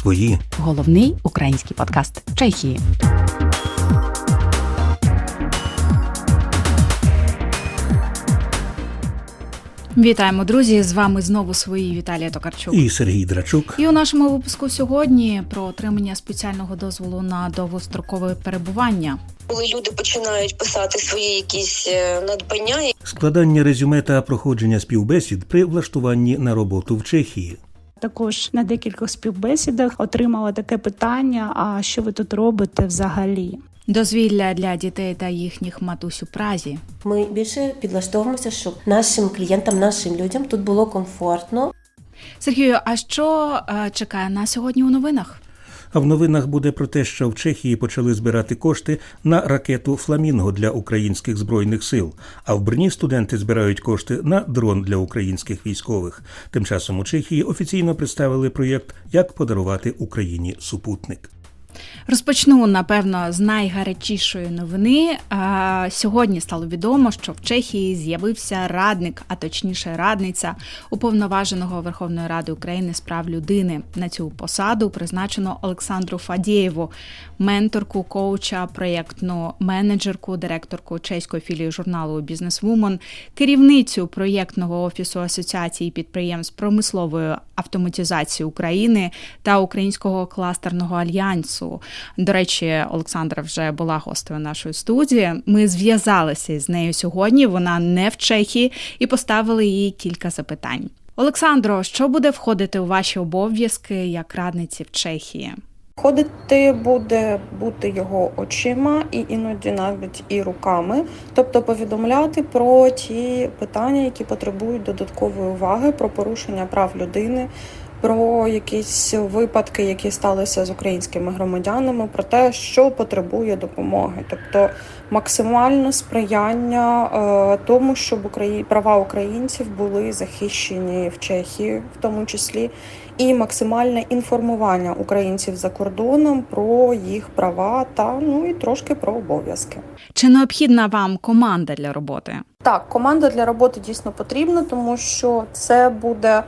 свої. Головний український подкаст Чехії. Вітаємо, друзі! З вами знову свої Віталія Токарчук. І Сергій Драчук. І у нашому випуску сьогодні про отримання спеціального дозволу на довгострокове перебування. коли люди починають писати свої якісь е, надбання, Складання резюме та проходження співбесід при влаштуванні на роботу в Чехії. Також на декількох співбесідах отримала таке питання: а що ви тут робите взагалі? Дозвілля для дітей та їхніх матусь у Празі. Ми більше підлаштовуємося, щоб нашим клієнтам, нашим людям тут було комфортно. Сергію, а що е, чекає нас сьогодні у новинах? А в новинах буде про те, що в Чехії почали збирати кошти на ракету Фламінго для українських збройних сил. А в Брні студенти збирають кошти на дрон для українських військових. Тим часом у Чехії офіційно представили проєкт Як подарувати Україні супутник. Розпочну напевно з найгарячішої новини. Сьогодні стало відомо, що в Чехії з'явився радник, а точніше радниця уповноваженого Верховної Ради України з прав людини. На цю посаду призначено Олександру Фадієву, менторку, коуча, проєктну менеджерку, директорку чеської філії журналу Бізнесвумен, керівницю проєктного офісу Асоціації підприємств промислової автоматизації України та Українського кластерного альянсу. До речі, Олександра вже була гостею нашої студії. Ми зв'язалися з нею сьогодні. Вона не в Чехії і поставили їй кілька запитань. Олександро, що буде входити у ваші обов'язки як радниці в Чехії? Ходити буде бути його очима і іноді навіть і руками, тобто повідомляти про ті питання, які потребують додаткової уваги, про порушення прав людини, про якісь випадки, які сталися з українськими громадянами, про те, що потребує допомоги, тобто максимальне сприяння е, тому, щоб Украї... права українців були захищені в Чехії, в тому числі, і максимальне інформування українців за кордоном про їх права та ну і трошки про обов'язки. Чи необхідна вам команда для роботи? Так, команда для роботи дійсно потрібна, тому що це буде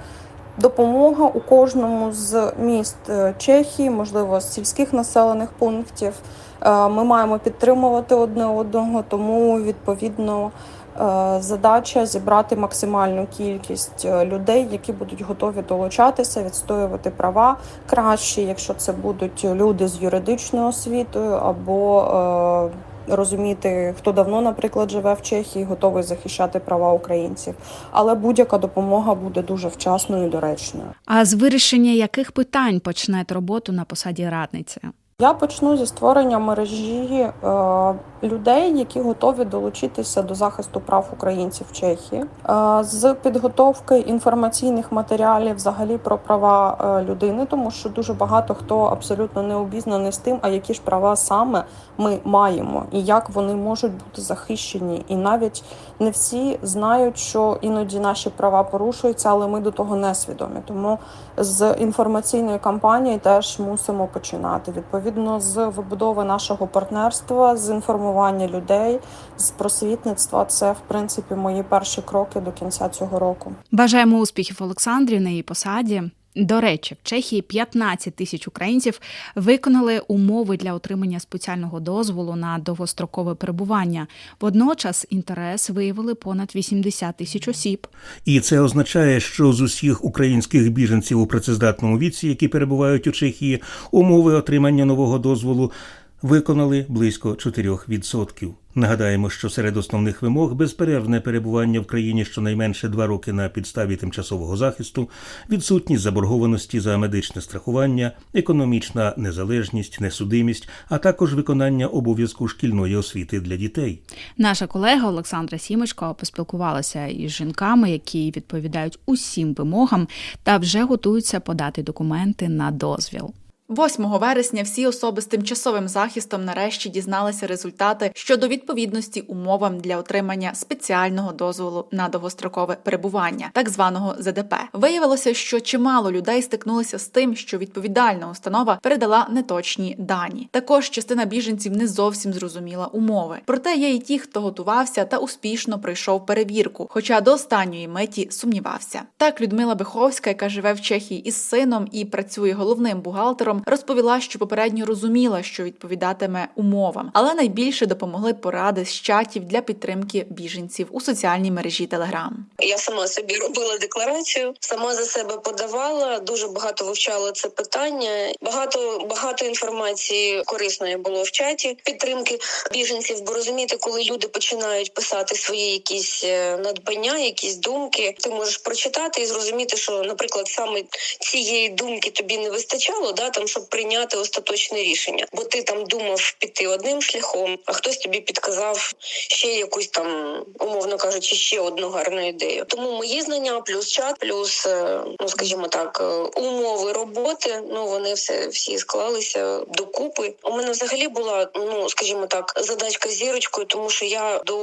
допомога у кожному з міст е, Чехії, можливо, з сільських населених пунктів. Е, Ми маємо підтримувати одне одного, тому відповідно. е, Задача зібрати максимальну кількість людей, які будуть готові долучатися, відстоювати права краще, якщо це будуть люди з юридичною освітою або розуміти, хто давно, наприклад, живе в Чехії, готовий захищати права українців. Але будь-яка допомога буде дуже вчасною і доречною. А з вирішення яких питань почнете роботу на посаді радниці? Я почну зі створення мережі е, людей, які готові долучитися до захисту прав українців в Чехії, е, з підготовки інформаційних матеріалів взагалі про права е, людини, тому що дуже багато хто абсолютно не обізнаний з тим, а які ж права саме ми маємо, і як вони можуть бути захищені. І навіть не всі знають, що іноді наші права порушуються, але ми до того не свідомі. Тому з інформаційної кампанії теж мусимо починати. Відповідно, з вибудови нашого партнерства, з інформування людей, з просвітництва. Це в принципі мої перші кроки до кінця цього року. Бажаємо успіхів Олександрі на її посаді. До речі, в Чехії 15 тисяч українців виконали умови для отримання спеціального дозволу на довгострокове перебування. Водночас інтерес виявили понад 80 тисяч осіб. І це означає, що з усіх українських біженців у працездатному віці, які перебувають у Чехії, умови отримання нового дозволу виконали близько 4%. Нагадаємо, що серед основних вимог безперервне перебування в країні щонайменше два роки на підставі тимчасового захисту, відсутність заборгованості за медичне страхування, економічна незалежність, несудимість, а також виконання обов'язку шкільної освіти для дітей. Наша колега Олександра Сімочко поспілкувалася із жінками, які відповідають усім вимогам та вже готуються подати документи на дозвіл. 8 вересня всі особи з тимчасовим захистом нарешті дізналися результати щодо відповідності умовам для отримання спеціального дозволу на довгострокове перебування, так званого ЗДП. Виявилося, що чимало людей стикнулися з тим, що відповідальна установа передала неточні дані. Також частина біженців не зовсім зрозуміла умови. Проте є і ті, хто готувався та успішно пройшов перевірку, хоча до останньої миті сумнівався. Так Людмила Беховська, яка живе в Чехії із сином і працює головним бухгалтером, розповіла, що попередньо розуміла, що відповідатиме умовам, але найбільше допомогли поради з чатів для підтримки біженців у соціальній мережі Telegram. Я сама собі робила декларацію, сама за себе подавала. Дуже багато вивчала це питання. Багато багато інформації корисної було в чаті підтримки біженців. Бо розумієте, коли люди починають писати свої якісь е, надбання, якісь думки, ти можеш прочитати і зрозуміти, що, наприклад, саме цієї думки тобі не вистачало, да там щоб прийняти остаточне рішення, бо ти там думав піти одним шляхом, а хтось тобі підказав ще якусь там, умовно кажучи, ще одну гарну ідею. Тому мої знання, плюс чат, плюс е, ну скажімо так, е, умови роботи. Ну вони все всі склалися докупи. У мене взагалі була ну скажімо так, задачка зірочкою, тому що я до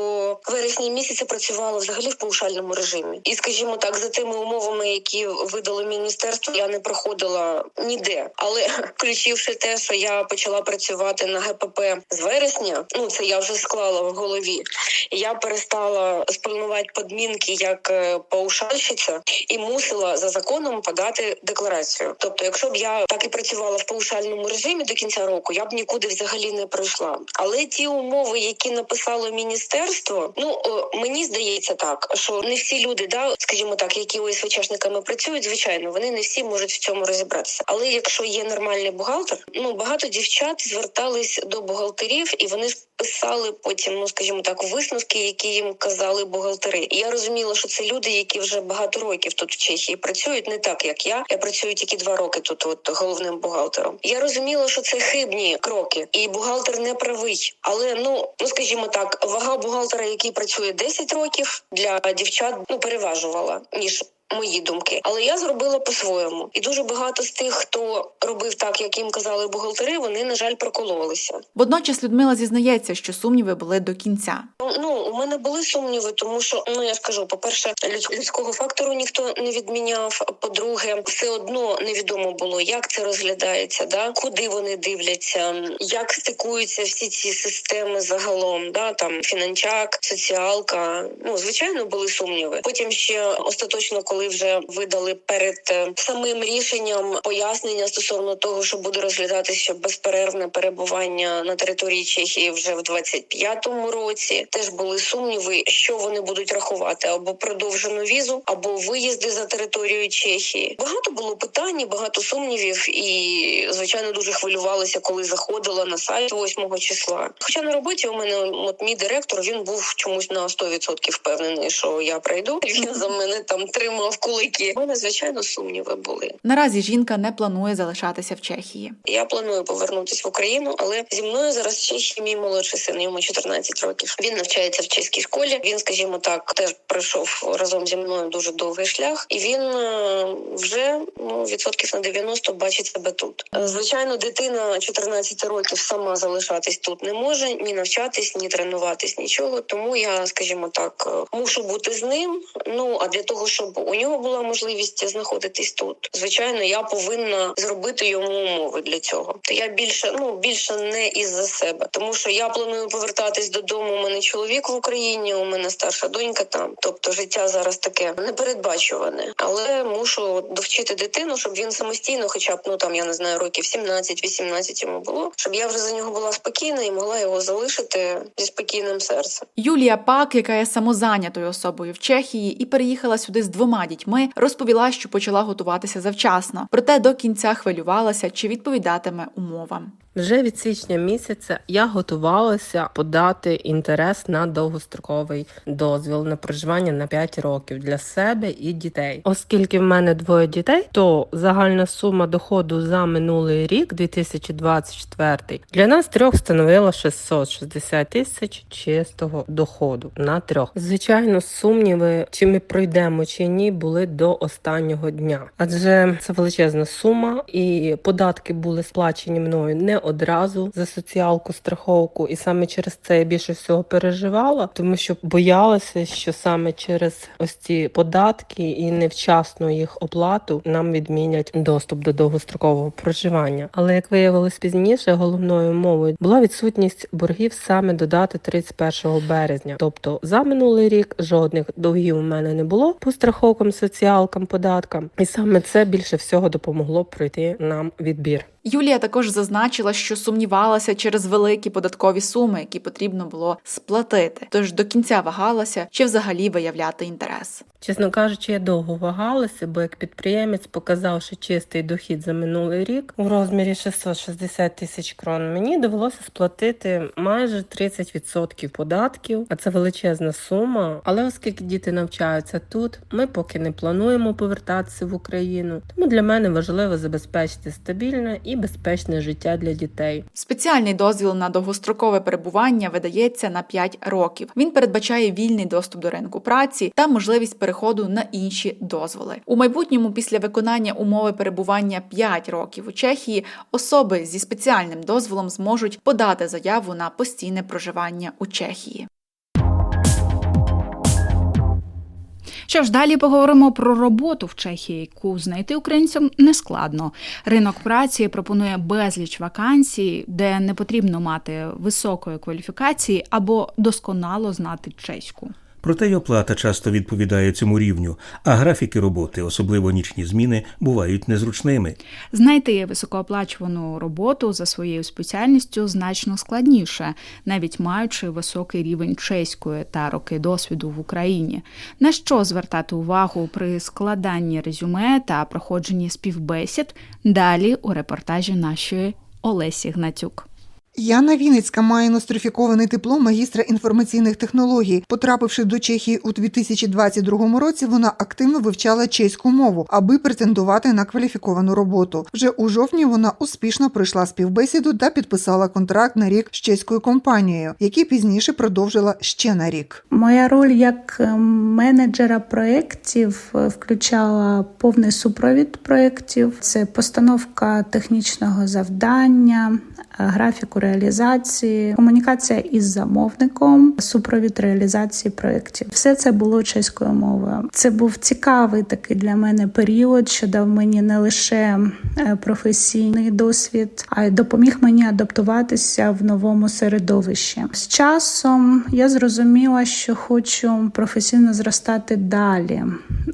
вересня місяця працювала взагалі в паушальному режимі, і скажімо так, за тими умовами, які видало міністерство, я не проходила ніде. Але включивши те, що я почала працювати на ГПП з вересня, ну це я вже склала в голові. Я перестала спільнувати подмінки як е, паушальщиця і мусила за законом подати декларацію. Тобто, якщо б я так і працювала в паушальному режимі до кінця року, я б нікуди взагалі не пройшла. Але ті умови, які написало міністерство, ну мені здається так, що не всі люди, да, скажімо так, які ОСВЧшниками працюють, звичайно, вони не всі можуть в цьому розібратися. Але якщо є нормальний бухгалтер, ну багато дівчат звертались до бухгалтерів, і вони писали потім, ну скажімо так, висновки, які їм казали бухгалтери. І я розуміла, що це люди, які вже багато років тут в Чехії працюють, не так як я. Я працюю тільки два роки тут, от головним бухгалтером. Я розуміла, що це хибні кроки, і бухгалтер не правий. Але ну ну скажімо так, вага бухгалтера, який працює 10 років, для дівчат ну переважувала ніж. Мої думки, але я зробила по-своєму, і дуже багато з тих, хто робив так, як їм казали бухгалтери, вони на жаль прокололися. Водночас Людмила зізнається, що сумніви були до кінця. Ну у мене були сумніви, тому що ну я скажу, по-перше, людсь- людського фактору ніхто не відміняв. По-друге, все одно невідомо було, як це розглядається, да куди вони дивляться, як стикуються всі ці системи загалом. Да там фінанчак, соціалка. Ну звичайно, були сумніви. Потім ще остаточно, коли вже видали перед е, самим рішенням пояснення стосовно того, що буде розглядатися безперервне перебування на території Чехії вже в 25-му році. Теж були сумніви, що вони будуть рахувати або продовжену візу, або виїзди за територію Чехії. Багато було питань, багато сумнівів, і звичайно дуже хвилювалася, коли заходила на сайт 8 числа. Хоча на роботі у мене от мій директор він був чомусь на 100% впевнений, що я прийду. Він за мене там тримав кулики. У мене звичайно сумніви були. Наразі жінка не планує залишатися в Чехії. Я планую повернутися в Україну, але зі мною зараз в Чехії мій молодший син, йому 14 років. Він навчається в чеській школі. Він, скажімо так, теж пройшов разом зі мною дуже довгий шлях, і він е, вже ну відсотків на 90 бачить себе тут. Звичайно, дитина 14 років сама залишатись тут не може ні навчатись, ні тренуватись, нічого. Тому я, скажімо так, е, мушу бути з ним. Ну а для того, щоб у нього була можливість знаходитись тут, звичайно, я повинна зробити йому умови для цього. Та я більше ну більше не із-за себе, тому що я планую повертатись додому. У мене чоловік в Україні, у мене старша донька там. Тобто життя зараз таке непередбачуване, але мушу довчити дитину, щоб він самостійно, хоча б ну там я не знаю, років 17-18 йому було, щоб я вже за нього була спокійна і могла його залишити зі спокійним серцем. Юлія Пак, яка є самозайнятою особою в Чехії і переїхала сюди з двома дітьми, розповіла, що почала готуватися завчасно, проте до кінця хвилювалася, чи відповідатиме умовам. Вже від січня місяця я готувалася подати інтерес на довгостроковий дозвіл на проживання на 5 років для себе і дітей. Оскільки в мене двоє дітей, то загальна сума доходу за минулий рік, 2024, для нас трьох становила 660 тисяч чистого доходу на трьох. Звичайно, сумніви, чи ми пройдемо чи ні, були до останнього дня, адже це величезна сума, і податки були сплачені мною не одразу за соціалку, страховку, і саме через це я більше всього переживала, тому що боялася, що саме через ось ці податки і невчасну їх оплату нам відмінять доступ до довгострокового проживання. Але як виявилось пізніше, головною мовою була відсутність боргів саме до дати 31 березня. Тобто за минулий рік жодних довгів у мене не було по страховкам, соціалкам, податкам, і саме це більше всього допомогло пройти нам відбір. Юлія також зазначила, що сумнівалася через великі податкові суми, які потрібно було сплатити. Тож до кінця вагалася, чи взагалі виявляти інтерес. Чесно кажучи, я довго вагалася, бо як підприємець, показавши чистий дохід за минулий рік у розмірі 660 тисяч крон, мені довелося сплатити майже 30% податків, а це величезна сума. Але оскільки діти навчаються тут, ми поки не плануємо повертатися в Україну. Тому для мене важливо забезпечити стабільне і безпечне життя для дітей. Спеціальний дозвіл на довгострокове перебування видається на 5 років. Він передбачає вільний доступ до ринку праці та можливість переходу на інші дозволи. У майбутньому, після виконання умови перебування 5 років у Чехії, особи зі спеціальним дозволом зможуть подати заяву на постійне проживання у Чехії. Що ж, далі поговоримо про роботу в Чехії, яку знайти українцям нескладно. Ринок праці пропонує безліч вакансій, де не потрібно мати високої кваліфікації або досконало знати чеську. Проте й оплата часто відповідає цьому рівню, а графіки роботи, особливо нічні зміни, бувають незручними. Знайти високооплачувану роботу за своєю спеціальністю значно складніше, навіть маючи високий рівень чеської та роки досвіду в Україні. На що звертати увагу при складанні резюме та проходженні співбесід? Далі у репортажі нашої Олесі Гнатюк. Яна Вінницька має нострифікований диплом магістра інформаційних технологій. Потрапивши до Чехії у 2022 році, вона активно вивчала чеську мову, аби претендувати на кваліфіковану роботу. Вже у жовтні вона успішно пройшла співбесіду та підписала контракт на рік з чеською компанією, який пізніше продовжила ще на рік. Моя роль як е, менеджера проєктів е, включала повний супровід проєктів, це постановка технічного завдання, е, графіку реалізації, комунікація із замовником, супровід реалізації проєктів. Все це було чеською мовою. Це був цікавий такий для мене період, що дав мені не лише е, професійний досвід, а й допоміг мені адаптуватися в новому середовищі. З часом я зрозуміла, що хочу професійно зростати далі.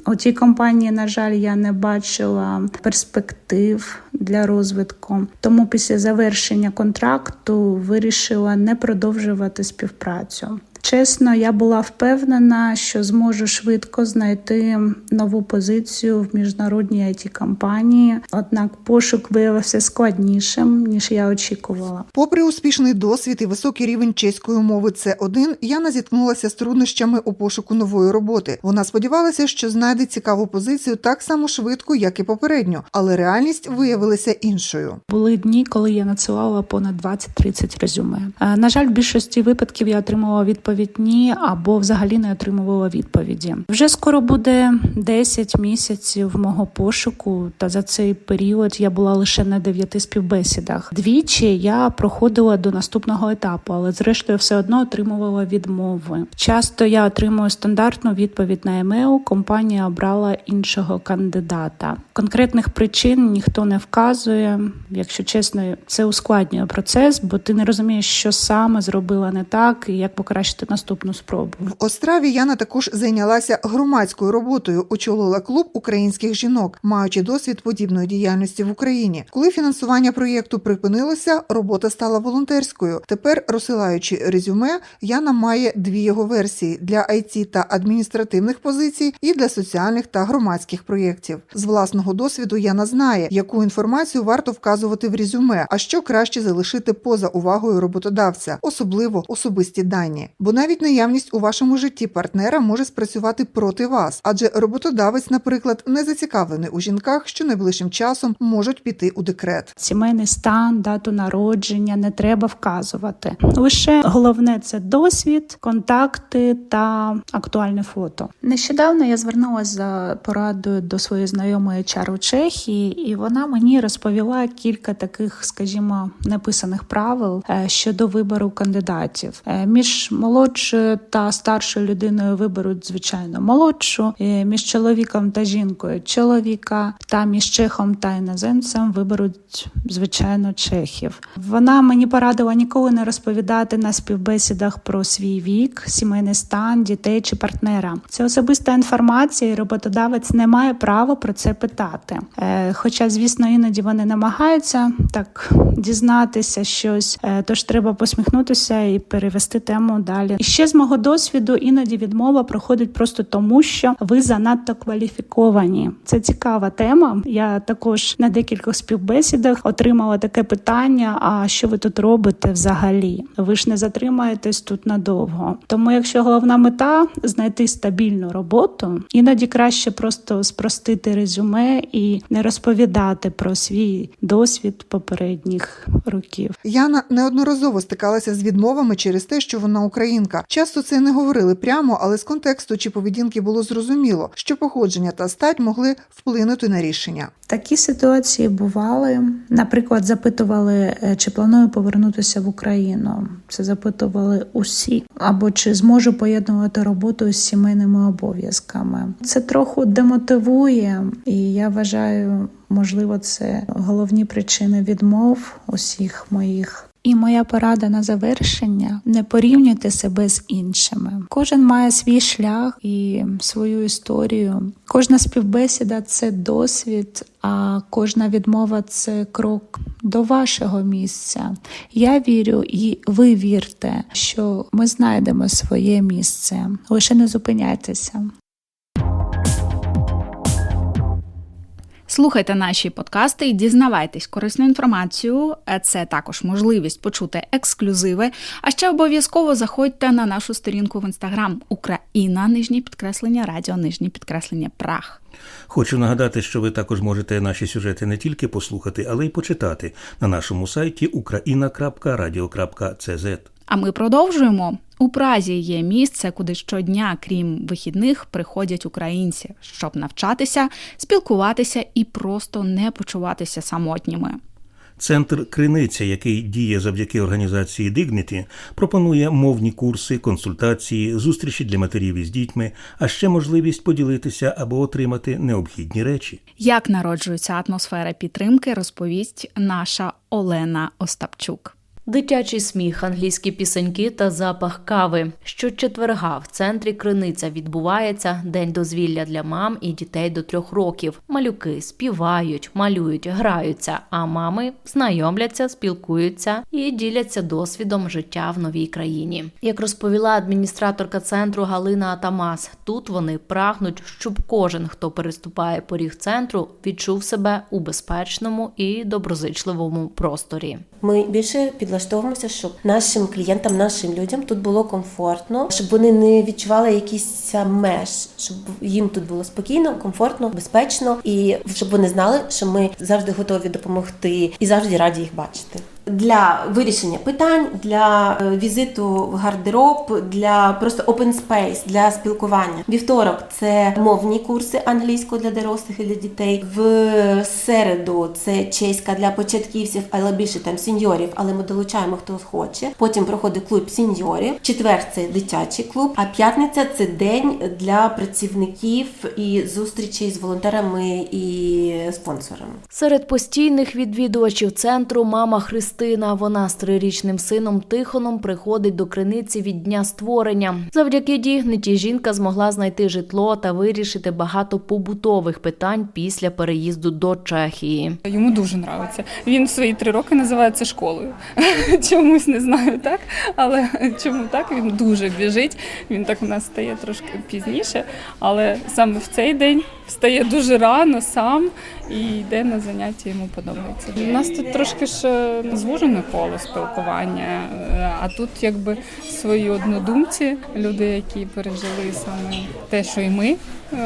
У тій компанії, на жаль, я не бачила перспектив для розвитку. Тому після завершення контракту вирішила не продовжувати співпрацю. Чесно, я була впевнена, що зможу швидко знайти нову позицію в міжнародній it компанії однак пошук виявився складнішим ніж я очікувала. Попри успішний досвід і високий рівень чеської мови С1, Яна зіткнулася з труднощами у пошуку нової роботи. Вона сподівалася, що знайде цікаву позицію так само швидко, як і попередньо, але реальність виявилася іншою. Були дні, коли я надсилала понад 20-30 резюме. Е, На жаль, в більшості випадків я отримувала відповідь ні або взагалі не отримувала відповіді. Вже скоро буде 10 місяців мого пошуку, та за цей період я була лише на 9 співбесідах. Двічі я проходила до наступного етапу, але зрештою все одно отримувала відмови. Часто я отримую стандартну відповідь на емейл. Компанія обрала іншого кандидата. Конкретних причин ніхто не вказує. Якщо чесно, це ускладнює процес, бо ти не розумієш, що саме зробила не так і як покращити наступну спробу. В Остраві Яна також зайнялася громадською роботою, очолила клуб українських жінок, маючи досвід подібної діяльності в Україні. Коли фінансування проєкту припинилося, робота стала волонтерською. Тепер, розсилаючи резюме, Яна має дві його версії для IT та адміністративних позицій і для соціальних та громадських проєктів. З власного досвіду Яна знає, яку інформацію варто вказувати в резюме, а що краще залишити поза увагою роботодавця, особливо особисті дані. Бо навіть наявність у вашому житті партнера може спрацювати проти вас, адже роботодавець, наприклад, не зацікавлений у жінках, що найближчим часом можуть піти у декрет. Сімейний стан, дату народження не треба вказувати. Лише головне це досвід, контакти та актуальне фото. Нещодавно я звернулася за порадою до своєї знайомої HR у Чехії, і вона мені розповіла кілька таких, скажімо, неписаних правил е, щодо вибору кандидатів. Е, Між молодшою та старшою людиною виберуть звичайно молодшу, між чоловіком та жінкою чоловіка, та між чехом та іноземцем виберуть звичайно чехів. Вона мені порадила ніколи не розповідати на співбесідах про свій вік, сімейний стан, дітей чи партнера. Це особиста інформація, і роботодавець не має права про це питати. Е, хоча, звісно, іноді вони намагаються так дізнатися щось, е, тож треба посміхнутися і перевести тему далі. І ще з мого досвіду іноді відмова проходить просто тому, що ви занадто кваліфіковані. Це цікава тема. Я також на декількох співбесідах отримала таке питання: а що ви тут робите взагалі? Ви ж не затримаєтесь тут надовго. Тому, якщо головна мета знайти стабільну роботу, іноді краще просто спростити резюме і не розповідати про свій досвід попередніх років. Яна неодноразово стикалася з відмовами через те, що вона українка. Часто це не говорили прямо, але з контексту чи поведінки було зрозуміло, що походження та стать могли вплинути на рішення. Такі ситуації бували. Наприклад, запитували, е, чи планую повернутися в Україну. Це запитували усі, або чи зможу поєднувати роботу з сімейними обов'язками. Це трохи демотивує, і я вважаю, можливо, це головні причини відмов усіх моїх. І моя порада на завершення не порівнюйте себе з іншими. Кожен має свій шлях і свою історію. Кожна співбесіда це досвід, а кожна відмова це крок до вашого місця. Я вірю, і ви вірте, що ми знайдемо своє місце. Лише не зупиняйтеся. Слухайте наші подкасти і дізнавайтесь корисну інформацію. Е, Це також можливість почути ексклюзиви. А ще обов'язково заходьте на нашу сторінку в інстаграм Україна, нижнє підкреслення, радіо, нижнє підкреслення Прах. Хочу нагадати, що ви також можете наші сюжети не тільки послухати, але й почитати на нашому сайті ukraina.radio.cz. А ми продовжуємо. У Празі є місце, куди щодня, крім вихідних, приходять українці, щоб навчатися, спілкуватися і просто не почуватися самотніми. Центр Криниця, який діє завдяки організації Dignity, пропонує мовні курси, консультації, зустрічі для матерів із дітьми, а ще можливість поділитися або отримати необхідні речі. Як народжується атмосфера підтримки, розповість наша Олена Остапчук. Дитячий сміх, англійські пісеньки та запах кави. Щочетверга в центрі Криниця відбувається день дозвілля для мам і дітей до трьох років. Малюки співають, малюють, граються, а мами знайомляться, спілкуються і діляться досвідом життя в новій країні. Як розповіла адміністраторка центру Галина Атамас, тут вони прагнуть, щоб кожен, хто переступає поріг центру, відчув себе у безпечному і доброзичливому просторі. Ми більше підлаштовуємося, щоб нашим клієнтам, нашим людям тут було комфортно, щоб вони не відчували якісь меж, щоб їм тут було спокійно, комфортно, безпечно, і щоб вони знали, що ми завжди готові допомогти і завжди раді їх бачити. Для вирішення питань, для е, візиту в гардероб, для просто open space, для спілкування. Вівторок це мовні курси англійської для дорослих і для дітей. В середу це чеська для початківців, але більше там сеньорів, але ми долучаємо хто хоче. Потім проходить клуб сеньорів. Четвер це дитячий клуб. А п'ятниця це день для працівників і зустрічей з волонтерами і спонсорами. Серед постійних відвідувачів центру мама Христина Христина. Вона з трирічним сином Тихоном приходить до криниці від дня створення. Завдяки дігниті жінка змогла знайти житло та вирішити багато побутових питань після переїзду до Чехії. Йому дуже подобається. Він свої три роки називає це школою. Чомусь не знаю так, але чому так він дуже біжить. Він так у нас стає трошки пізніше, але саме в цей день встає дуже рано сам і йде на заняття. Йому подобається. У нас тут трошки ж е, звужене коло спілкування, е, а тут якби свої однодумці, люди, які пережили саме те, що і ми.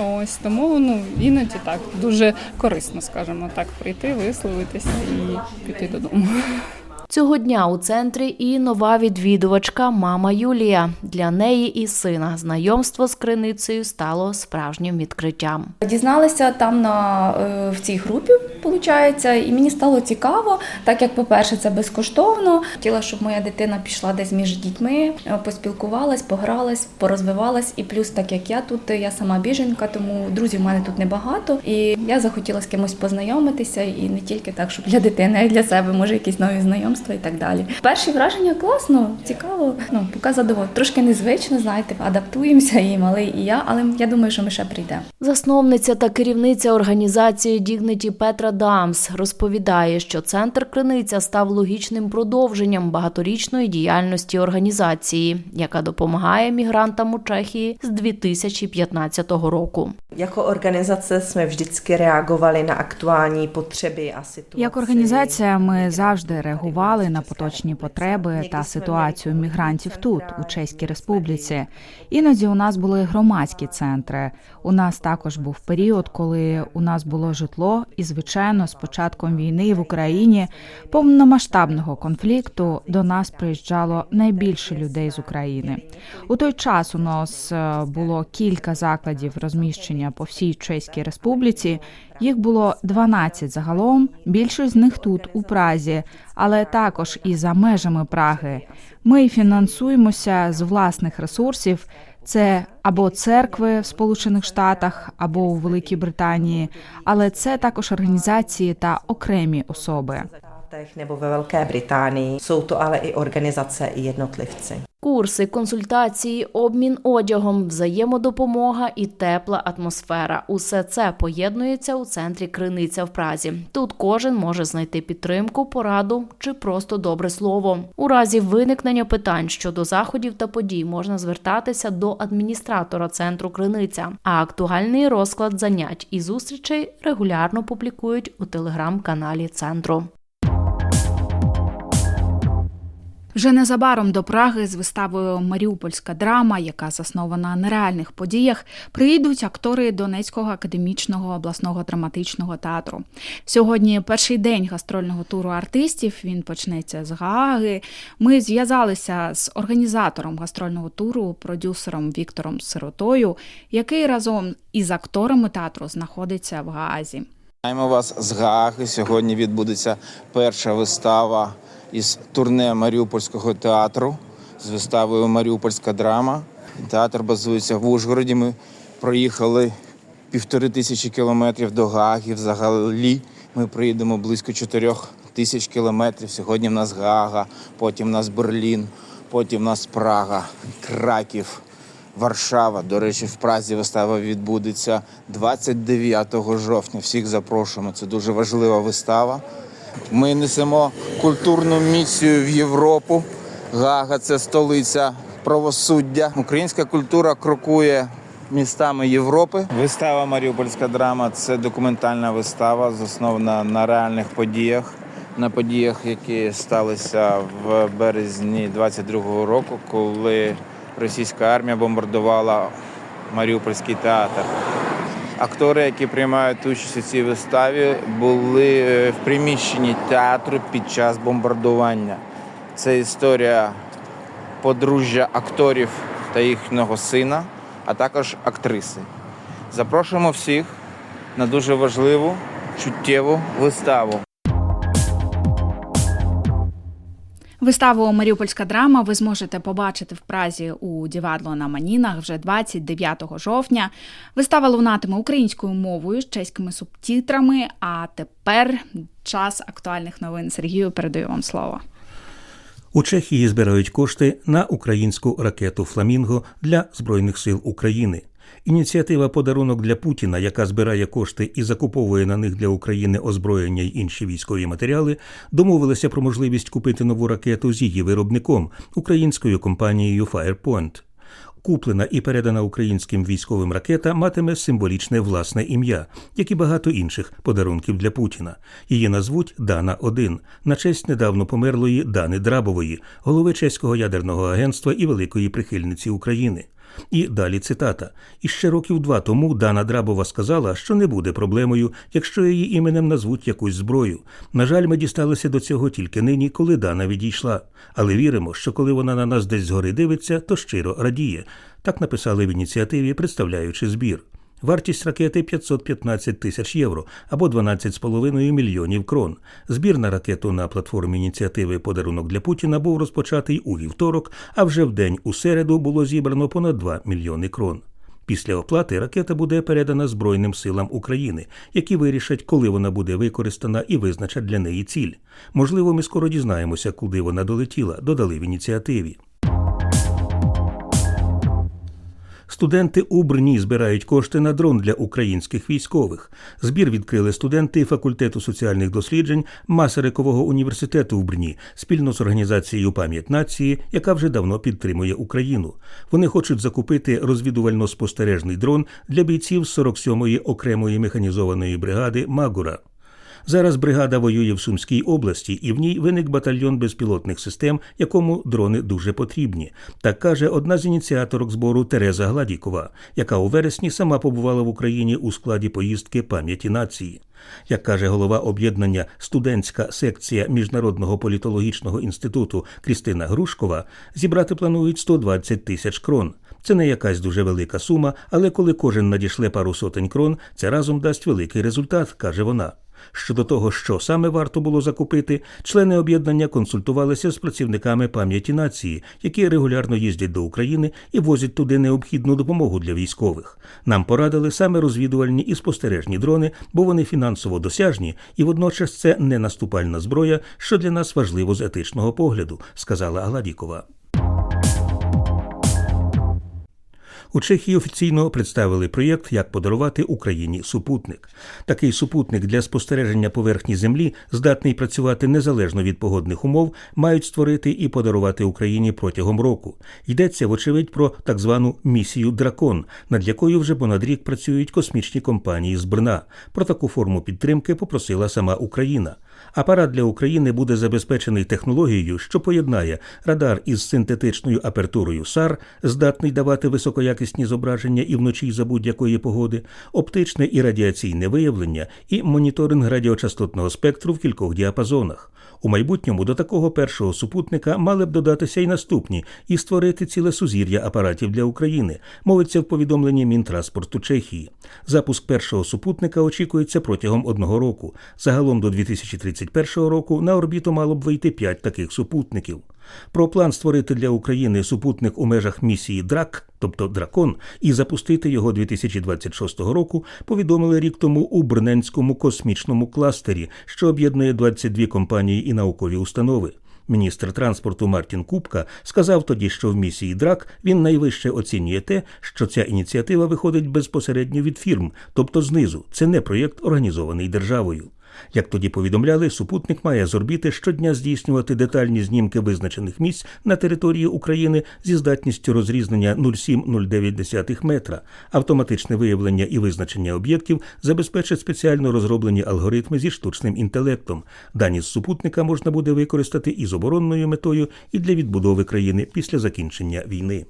Ось тому ну іноді так дуже корисно, скажімо так, прийти, висловитися і піти додому. Цього дня у центрі і нова відвідувачка мама Юлія. Для неї і сина знайомство з криницею стало справжнім відкриттям. Дізналася там на е, в цій групі, виходить, і мені стало цікаво, так як, по-перше, це безкоштовно. Хотіла, щоб моя дитина пішла десь між дітьми, е, поспілкувалась, погралась, порозвивалась. І плюс, так як я тут, я сама біженка, тому друзів в мене тут небагато. І я захотіла з кимось познайомитися, і не тільки так, щоб для дитини, а й для себе, може, якісь нові знайомства і так далі. Перші враження класно, цікаво. Ну, поки задоволена. Трошки незвично, знаєте, адаптуємося і малий, і я, але я думаю, що ми ще прийдемо. Засновниця та керівниця організації Дігниті Петра Дамс розповідає, що центр Криниця став логічним продовженням багаторічної діяльності організації, яка допомагає мігрантам у Чехії з 2015 року. Jako organizace jsme vždycky reagovali na aktuální potřeby a situaci. Як організація, ми завжди реагували на поточні потреби та ситуацію мігрантів тут, у Чеській Республіці. Іноді у нас були громадські центри. У нас також був період, коли у нас було житло, і звичайно, з початком війни в Україні повномасштабного конфлікту до нас приїжджало найбільше людей з України. У той час у нас е, було кілька закладів розміщення по всій Чеській Республіці. Їх було 12 загалом. Більшість з них тут, у Празі, але також і за межами Праги. Ми фінансуємося з власних ресурсів. Це або церкви в Сполучених Штатах, або у Великій Британії, але це також організації та окремі особи. Státech nebo ve Velké Británii. Jsou to ale i organizace i jednotlivci. Курси, консультації, обмін одягом, взаємодопомога і тепла атмосфера усе це поєднується у центрі Криниця в Празі. Тут кожен може знайти підтримку, пораду чи просто добре слово. У разі виникнення питань щодо заходів та подій можна звертатися до адміністратора центру Криниця. А актуальний розклад занять і зустрічей регулярно публікують у телеграм-каналі центру. Вже незабаром до Праги з виставою Маріупольська драма, яка заснована на реальних подіях, приїдуть актори Донецького академічного обласного драматичного театру. Сьогодні перший день гастрольного туру артистів. Він почнеться з Гааги. Ми зв'язалися з організатором гастрольного туру, продюсером Віктором Сиротою, який разом із акторами театру знаходиться в Гаазі. Вітаємо вас з Гааги. Сьогодні відбудеться перша вистава із турне Маріупольського театру з виставою Маріупольська драма. Театр базується в Ужгороді. Ми проїхали півтори тисячі кілометрів до Гааги. Взагалі ми проїдемо близько чотирьох тисяч кілометрів. Сьогодні в нас Гаага, потім в нас Берлін, потім в нас Прага, Краків. Варшава. До речі, в Празі вистава відбудеться 29 жовтня. Всіх запрошуємо. Це дуже важлива вистава. Ми несемо культурну місію в Європу. Гага це столиця правосуддя. Українська культура крокує містами Європи. Вистава Маріупольська драма це документальна вистава, заснована на реальних подіях. На подіях, які сталися в березні 22-го року, коли російська армія бомбардувала Маріупольський театр. Актори, які приймають участь у цій виставі, були е, в приміщенні театру під час бомбардування. Це історія подружжя акторів та їхнього сина, а також актриси. Запрошуємо всіх на дуже важливу чуттєву виставу. Виставу Маріупольська драма ви зможете побачити в Празі у Дівадло на Манінах вже 29 жовтня. Вистава лунатиме українською мовою з чеськими субтитрами. А тепер час актуальних новин. Сергію передаю вам слово. У Чехії збирають кошти на українську ракету Фламінго для Збройних сил України. Ініціатива Подарунок для Путіна, яка збирає кошти і закуповує на них для України озброєння й інші військові матеріали, домовилася про можливість купити нову ракету з її виробником українською компанією Firepoint. Куплена і передана українським військовим ракета матиме символічне власне ім'я, як і багато інших подарунків для Путіна. Її назвуть Дана 1 на честь недавно померлої Дани Драбової, голови чеського ядерного агентства і великої прихильниці України. І далі цитата: іще років два тому Дана Драбова сказала, що не буде проблемою, якщо її іменем назвуть якусь зброю. На жаль, ми дісталися до цього тільки нині, коли Дана відійшла. Але віримо, що коли вона на нас десь згори дивиться, то щиро радіє. Так написали в ініціативі, представляючи збір. Вартість ракети 515 тисяч євро або 12,5 мільйонів крон. Збір на ракету на платформі ініціативи Подарунок для Путіна був розпочатий у вівторок, а вже в день у середу було зібрано понад 2 мільйони крон. Після оплати ракета буде передана Збройним силам України, які вирішать, коли вона буде використана і визначать для неї ціль. Можливо, ми скоро дізнаємося, куди вона долетіла, додали в ініціативі. Студенти у Брні збирають кошти на дрон для українських військових. Збір відкрили студенти факультету соціальних досліджень Масарикового університету в Брні спільно з організацією Пам'ять нації, яка вже давно підтримує Україну. Вони хочуть закупити розвідувально-спостережний дрон для бійців з 47-ї окремої механізованої бригади Магура. Зараз бригада воює в Сумській області, і в ній виник батальйон безпілотних систем, якому дрони дуже потрібні. Так каже одна з ініціаторок збору Тереза Гладікова, яка у вересні сама побувала в Україні у складі поїздки пам'яті нації. Як каже голова об'єднання студентська секція Міжнародного політологічного інституту Крістина Грушкова, зібрати планують 120 тисяч крон. Це не якась дуже велика сума, але коли кожен надішле пару сотень крон, це разом дасть великий результат, каже вона. Щодо того, що саме варто було закупити, члени об'єднання консультувалися з працівниками пам'яті нації, які регулярно їздять до України і возять туди необхідну допомогу для військових. Нам порадили саме розвідувальні і спостережні дрони, бо вони фінансово досяжні, і водночас це не наступальна зброя, що для нас важливо з етичного погляду, сказала Гладікова. У Чехії офіційно представили проєкт, як подарувати Україні супутник. Такий супутник для спостереження поверхні землі, здатний працювати незалежно від погодних умов, мають створити і подарувати Україні протягом року. Йдеться, вочевидь, про так звану місію Дракон, над якою вже понад рік працюють космічні компанії з Брна. Про таку форму підтримки попросила сама Україна. Апарат для України буде забезпечений технологією, що поєднає радар із синтетичною апертурою SAR, здатний давати високоякісні зображення і вночі за будь-якої погоди, оптичне і радіаційне виявлення і моніторинг радіочастотного спектру в кількох діапазонах. У майбутньому до такого першого супутника мали б додатися й наступні і створити ціле сузір'я апаратів для України. Мовиться в повідомленні Мінтранспорту Чехії. Запуск першого супутника очікується протягом одного року. Загалом до 2031 року на орбіту мало б вийти п'ять таких супутників. Про план створити для України супутник у межах місії ДРАК, тобто Дракон, і запустити його 2026 року, повідомили рік тому у Брненському космічному кластері, що об'єднує 22 компанії і наукові установи. Міністр транспорту Мартін Купка сказав тоді, що в місії ДРАК він найвище оцінює те, що ця ініціатива виходить безпосередньо від фірм, тобто знизу. Це не проєкт, організований державою. Як тоді повідомляли, супутник має з орбіти щодня здійснювати детальні знімки визначених місць на території України зі здатністю розрізнення 0,7-0,9 метра. Автоматичне виявлення і визначення об'єктів забезпечать спеціально розроблені алгоритми зі штучним інтелектом. Дані з супутника можна буде використати і з оборонною метою, і для відбудови країни після закінчення війни.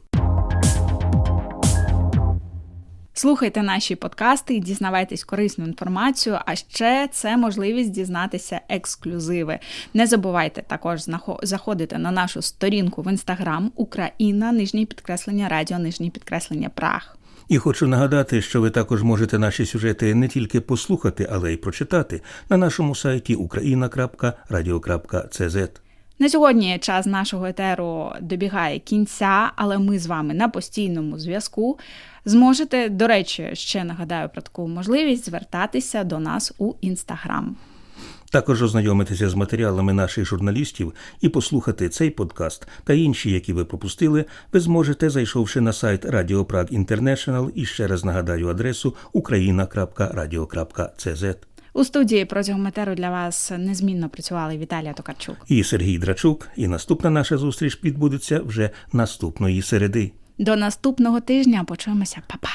Слухайте наші подкасти і дізнавайтесь корисну інформацію. А ще це можливість дізнатися ексклюзиви. Не забувайте також заходити на нашу сторінку в інстаграм Україна, нижнє підкреслення Радіо, нижнє підкреслення Прах. І хочу нагадати, що ви також можете наші сюжети не тільки послухати, але й прочитати на нашому сайті ukraina.radio.cz. На сьогодні час нашого етеру добігає кінця, але ми з вами на постійному зв'язку. Зможете, до речі, ще нагадаю про таку можливість звертатися до нас у інстаграм. Також ознайомитися з матеріалами наших журналістів і послухати цей подкаст та інші, які ви пропустили, ви зможете, зайшовши на сайт Radio Prague International і ще раз нагадаю адресу ukraina.radio.cz. У студії протягом етеру для вас незмінно працювали Віталія Токарчук. І Сергій Драчук. І наступна наша зустріч відбудеться вже наступної середи. До наступного тижня почуємося, Па-па!